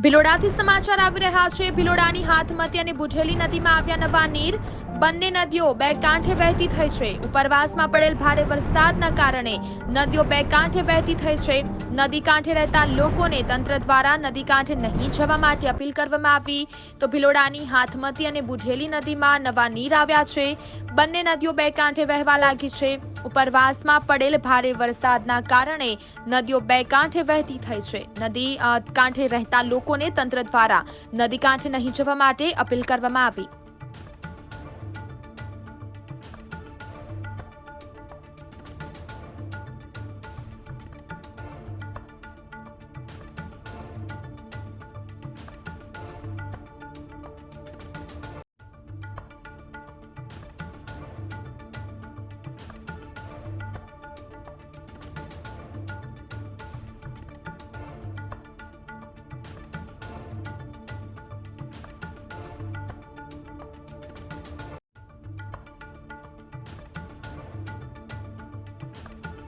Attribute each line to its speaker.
Speaker 1: ભિલોડાથી સમાચાર આવી રહ્યા છે. ભિલોડાની હાથમતી અને બુઢેલી નદીમાં આવ્યા નવા નીર. બંને નદીઓ બે કાંઠે વહેતી થઈ છે. ઉપરવાસમાં પડેલ ભારે વરસાદના કારણે નદીઓ બે કાંઠે વહેતી થઈ છે. નદી કાંઠે રહેતા લોકોને તંત્ર દ્વારા નદી કાંઠે નહીં જવા માટે અપીલ કરવામાં આવી. તો ભિલોડાની હાથમતી અને બુઢેલી નદીમાં નવા નીર આવ્યા છે. બંને નદીઓ બે કાંઠે વહેવા લાગી છે. ઉપરવાસમાં પડેલ ભારે વરસાદના કારણે નદીઓ બે કાંઠે વહેતી થઈ છે. નદી કાંઠે રહેતા લોકોને તંત્ર દ્વારા નદી કાંઠે નહીં જવા માટે અપીલ કરવામાં આવી.